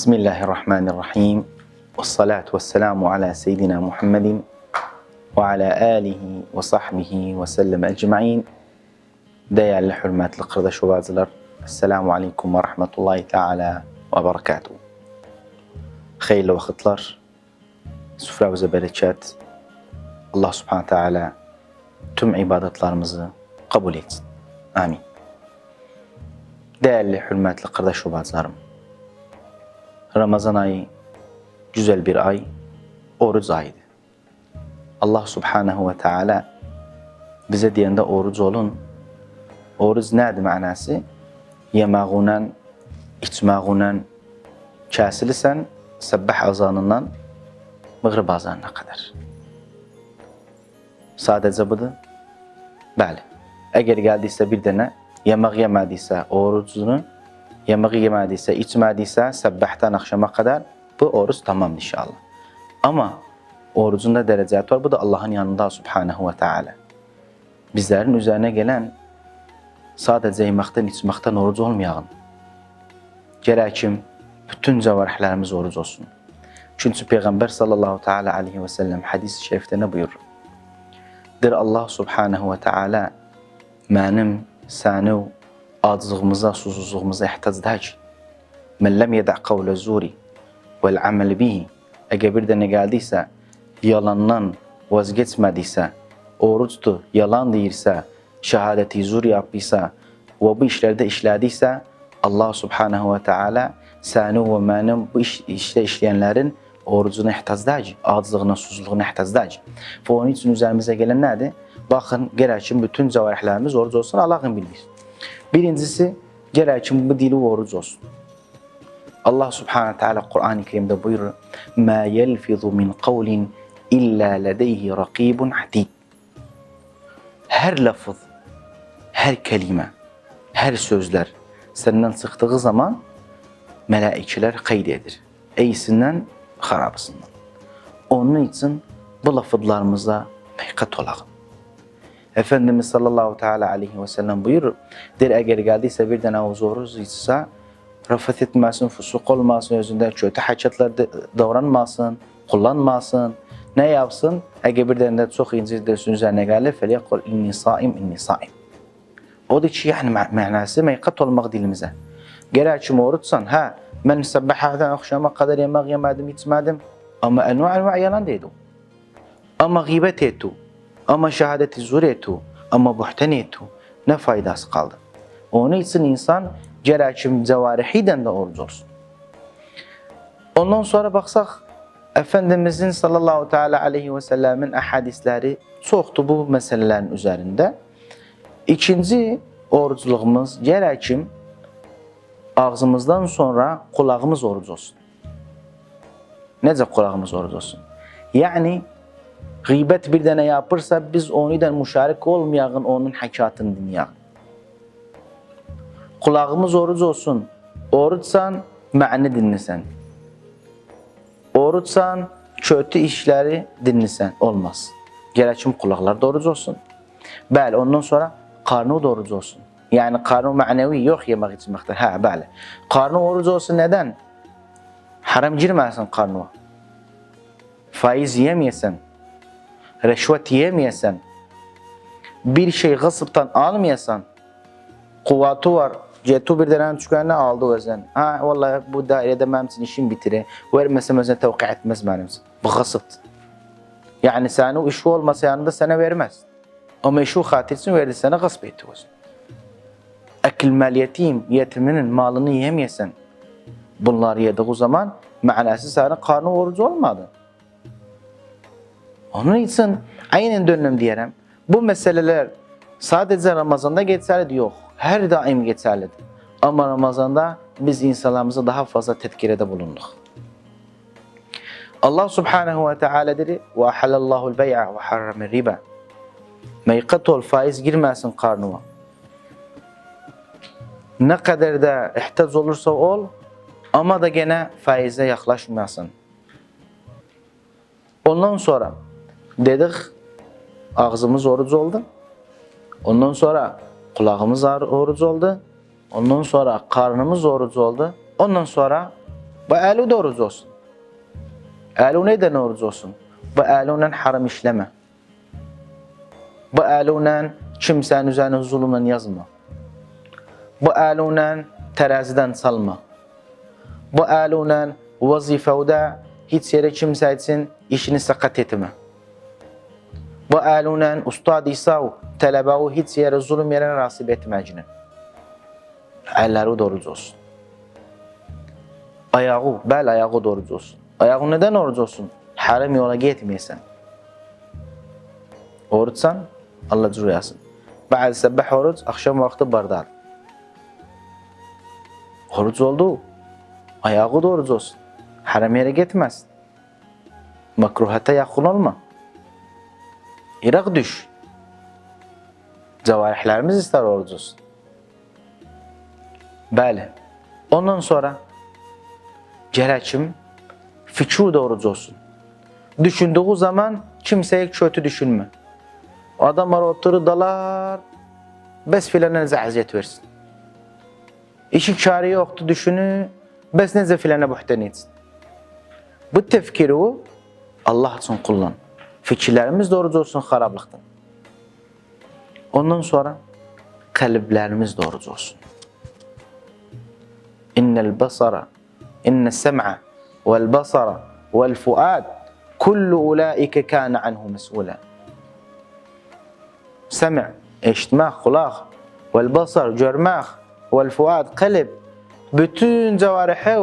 بسم الله الرحمن الرحيم والصلاة والسلام على سيدنا محمد وعلى آله وصحبه وسلم أجمعين دايا لحرمات القرد شبازلر السلام عليكم ورحمة الله تعالى وبركاته خير لوقتلر سفرة وزبالتشات الله سبحانه وتعالى تم عبادة لارمز قبوليت آمين Değerli لحرمات القرد ve bacılarım. Ramazan ayı güzel bir ay, oruç ayıydı. Allah Subhanahu ve Teala bize diyende oruç olun. Oruç nədir mənası? Yemağunan, içmağunan kəsilirsən səbbah azanından mığrib azanına qədər. Sadəcə budur? Bəli. Əgər gəldiysə bir dənə yemək yemədiysə orucunu, yemək yemədiysə, içmədiysə səbbahdan axşama qədər bu oruç tamamdır inşallah. Amma orucunda dərəcət var. Bu da Allahın yanında Subhanahu ve Teala. Bizlerin üzerine gelen sadece yemekten içmekten oruç olmayalım. Gerekim bütün cevarihlerimiz oruç olsun. Çünkü Peygamber sallallahu teala aleyhi ve sellem hadis-i şerifte ne buyurur? Der Allah Subhanahu ve Teala benim, səni acılığımıza, susuzluğumuza ehtiyacdır ki, men lem yeda' kavle zuri vel amel bihi eğer bir dənə gəldiysə, yalandan vazgeçmədiysə, oruçdur, yalan deyirsə, şəhadəti zur yapıysa və bu işlərdə işlədiysə, Allah Subhanahu ve Teala səni və mənim bu iş, işdə işləyənlərin orucuna ehtiyacdır, acılığına, susuzluğuna ehtiyacdır. Və onun üçün üzərimizə gələn nədir? Baxın, gərək ki, bütün cəvarihlərimiz oruc olsun, Allah'ın bilir. Birincisi, gərək ki, bu dili oruc olsun. Allah Subhanahu Teala Kur'an-ı Kerim'de buyurur. Ma yelfizu min kavlin illa ledeyhi rakibun atid. Her lafız, her kelime, her sözler senden çıktığı zaman melaikeler kaydedir. İyisinden, harabısından. Onun için bu lafızlarımıza dikkat olalım. Efendimiz sallallahu teala aleyhi ve sellem buyurur. Der eğer geldiyse bir tane huzuruz ise rafet etməsin, fusuq olmasın, özündə kötü hərəkətlər davranmasın, kullanmasın. Ne yapsın? Əgər bir dənə də çox incidirsin üzərinə gəlir, fəliyəqul inni saim, inni saim. Odur ki, yəni mənası meyqat olmaq dilimizə. Gərək ki, oruçsan, hə, mən səbbəhədən axşama qədər yemək yemədim, içmədim. Amma ənva ənva yalan deydu. Amma qeybət etdu. Amma şəhadəti zur etdu. Amma buhtan etdu. Ne faydası kaldı? Onun için insan gerekim cevarihiden de oruç olsun. Ondan sonra baksaq, Efendimizin sallallahu teala aleyhi ve sellemin ahadisleri çoxdur bu meselelerin üzerinde. İkinci orucluğumuz gerekim ağzımızdan sonra kulağımız oruç olsun. Necə kulağımız oruç olsun? Yani gıybet bir dənə yapırsa biz onu da müşarik olmayağın onun həkatını dinləyək. Kulağımız oruç olsun. Oruçsan məni dinlesen. Oruçsan kötü işleri dinlesen. Olmaz. Gerekim kulaklar da oruç olsun. Bəli, ondan sonra karnı da oruç olsun. Yani karnı manevi yok yemek içmekten. Ha, bəli. Karnı oruç olsun neden? Haram girməsin karnına. Faiz yemeyesen. Reşvet yemeyesen. Bir şey gısıptan almayasan. Kuvvatu var. Cetu bir denen tükənini aldı özən. Ha, vallahi bu üçün işim bitirir. Verməsəm özünə təvqi etməz mənim üçün. Bu qasıbdır. Yani səni o işi olmasa yanında sənə verməz. Ama işi xatir üçün verdi sənə qasb etdi özün. Əkil məl yetim, yetiminin malını yeməyəsən. Bunları yediği zaman mənası sənin karnı orucu olmadı. Onun için aynen dönüm diyerem. Bu meseleler sadece Ramazan'da geçerli yok. Her daim geçerlidir. Ama Ramazan'da biz insanlarımıza daha fazla tetkirede bulunduk. Allah Subhanahu ve Teala dedi ve ahallallahu bey'a ve harrama riba. Meykat ol faiz girmesin karnıma. Ne kadar da ihtiyaç olursa ol ama da gene faize yaklaşmayasın. Ondan sonra dedik ağzımız oruç oldu. Ondan sonra kulağımız oruç oldu. Ondan sonra karnımız oruç oldu. Ondan sonra Bu əlu da oruc olsun. Əlu neden oruc olsun? Bu əlunla haram işləmə. Bu əlunla kimsənin üzərinə zulmən yazma. Bu əlunla tərəzidən salma. Bu əlunla vazifədə heç yerə kimsə üçün işini sakat etmə. Bu əlunla ustad İsa tələbəvi heç yerə zulm yerə rasib etməcinin. Əlləri doğruc olsun. Ayağı, bəli ayağı doğruc olsun. Ayağı neden oruç olsun? Haram yola gitmeyesen. Oruçsan Allah cürüyasın. Bazı sabah oruç, akşam vakti bardar. Oruç oldu. Ayağı da oruç olsun. Haram yere gitmez. Makruhata yakın olma. Irak düş. Cevarihlerimiz ister olsun. Bəli. Ondan sonra gərəkim fikir de oruç olsun. Düşündüğü zaman kimseye kötü düşünme. Adamlar oturur dalar, bes filana aziyet versin. İşi çare yoktu düşünü, bes neze filana etsin. Bu tefkiri Allah için kullan. Fikirlərimiz doğrucu olsun xarablıqdan. Ondan sonra qəlblərimiz doğrucu olsun. İnnel basara, inne sem'a vel basara vel fuad kullu ulaika kana anhu mas'ula. Sem'a, eşitmək, xulaq vel basar görmək, vel fuad qəlb bütün cəvarihi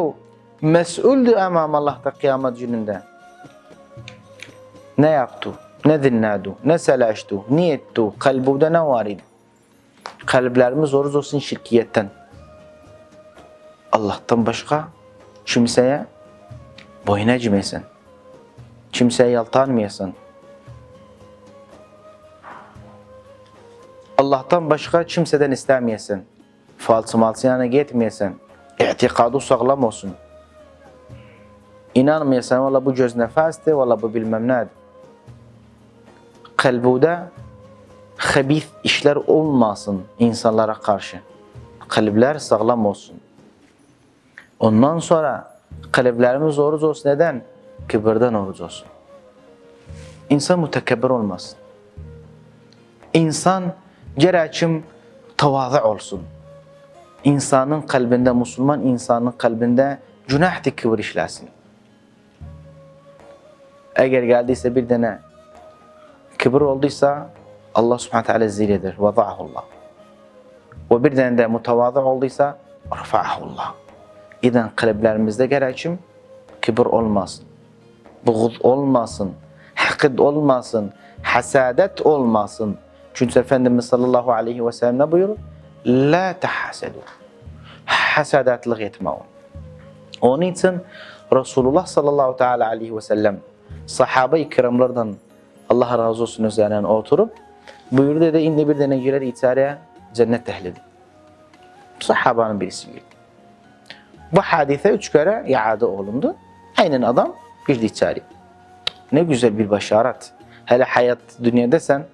məsuldür əmam Allahda qiyamət günündə. Ne yaptı? Ne dinledi? Ne selaştı? Ne etti? Kalbinde ne var idi? Kalplerimiz oruç olsun şirkiyetten. Allah'tan başka kimseye boyun eğmeyesin. Kimseye yaltanmayasın. Allah'tan başka kimseden istemeyesin. Falsı malsı yana gitmeyesin. İtikadı sağlam olsun. İnanmayasan valla bu göz nefesti, valla bu bilmem nedir. Kalbuda habis işler olmasın insanlara karşı. Kalpler sağlam olsun. Ondan sonra kalplerimiz oruç olsun. Neden? Kibirden oruç olsun. İnsan mütekebbir olmasın. İnsan gerekim tavazu olsun. İnsanın kalbinde, Müslüman insanın kalbinde günahdi kibir işlesin. Eğer geldiyse bir tane kibir olduysa Allah subhanahu teala zilledir. Vada'ahullah. Ve bir tane de mutavazı olduysa rafa'ahullah. İden kalplerimizde gerekim kibir olmasın. Buğuz olmasın. Hakid olmasın. Hasadet olmasın. Çünkü Efendimiz sallallahu aleyhi ve sellem ne buyurur? La tehasedu. Hasadetlik etmeyin. Onun için Resulullah sallallahu teala aleyhi ve sellem sahabe-i kiramlardan Allah razı olsun üzerine oturup buyurdu dedi indi bir tane girer içeriye cennet ehlidir. Sahabanın birisi girdi. Bu hadise üç kere iade olundu. Aynen adam girdi içeri. Ne güzel bir başaret. Hele hayat dünyada sen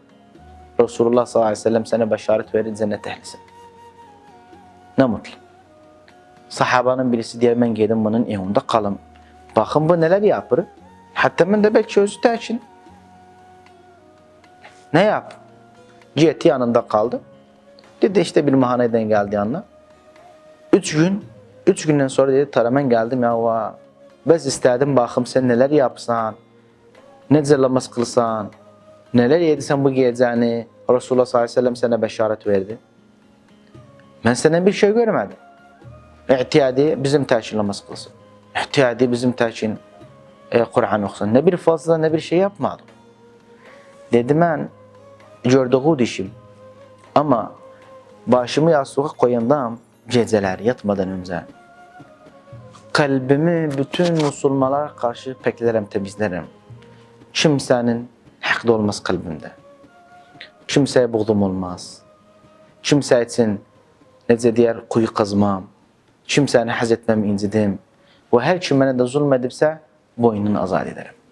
Resulullah sallallahu aleyhi ve sellem sana başaret verir cennet ehlisin. Ne mutlu. Sahabanın birisi diye ben geldim bunun evinde kalım. Bakın bu neler yapır. Hatta ben de belki özü için. Ne yap? Ciheti yanında kaldı. Dedi işte bir mahaneden geldi yanına. Üç gün, üç günden sonra dedi taramen geldim ya va. Bez istedim bakım sen neler yapsan. Ne zırlamaz kılsan. Neler yediysen bu geceni. Resulullah sallallahu aleyhi ve sellem sana beşaret verdi. Ben senden bir şey görmedim. İhtiyadi bizim tercih namaz kılsın. İhtiyadi bizim tercih e, Kur'an okusun. Ne bir fazla ne bir şey yapmadım. Dedim ben gördüğü dişim. Ama başımı yastığa koyandam geceler yatmadan önce. Kalbimi bütün Müslümanlara karşı peklerim, temizlerim. Kimsenin hakkı olmaz kalbimde. Kimseye buğdum olmaz. Kimse için necə deyər, quyu qazmam. Kimsəni həz incidim. Və hər kim mənə də zulm edibsə, boynunu azad edərəm.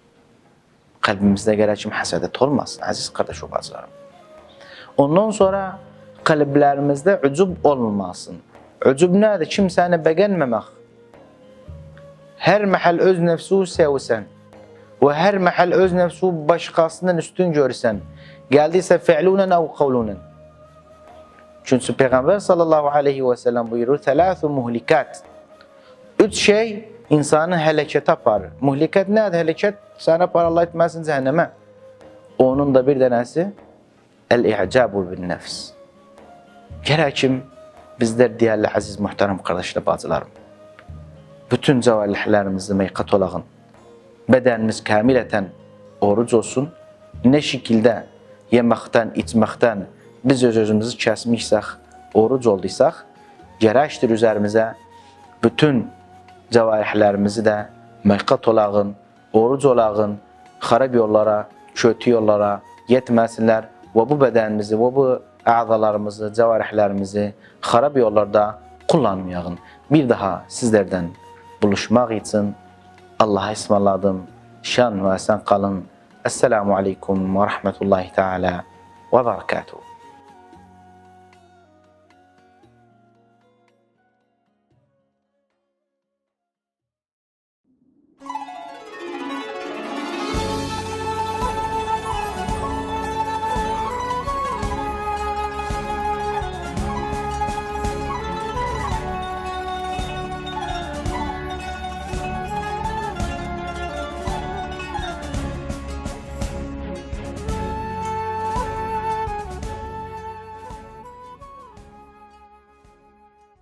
Qalbimizdə gərək kim həsədət olmasın, əziz qardaş və bacılarım. Ondan sonra qalblərimizdə ücub olmasın. Ücub nədir? Kimsəni bəğənməmək. her mahal öz nefsu sevsen ve her mahal öz nefsu başkasından üstün görsen geldiyse fi'lunen ev kavlunen. Çünkü Peygamber sallallahu aleyhi ve sellem buyurur telâthu muhlikat. Üç şey insanı helakete aparır. Muhlikat nedir? Helaket sana para Allah etmesin cehenneme. Onun da bir tanesi el-i'cabu bin nefs. Gerekim bizler değerli aziz muhterem kardeşler bacılarım. Bütün cevarihlerimizi meykat olağın. Bedenimiz kamileten oruç olsun. Ne şekilde yemekten, içmekten biz öz özümüzü kesmişsek, oruç olduysak, gerektir üzerimize bütün cevarihlerimizi de meykat olağın, oruç olağın, harap yollara, kötü yollara yetmesinler ve bu bedenimizi, ve bu azalarımızı, cevarihlerimizi harap yollarda kullanmayalım. Bir daha sizlerden buluşmak için Allah'a ısmarladım. Şan ve esen kalın. Esselamu Aleyküm ve Rahmetullahi Teala ve Berekatuhu.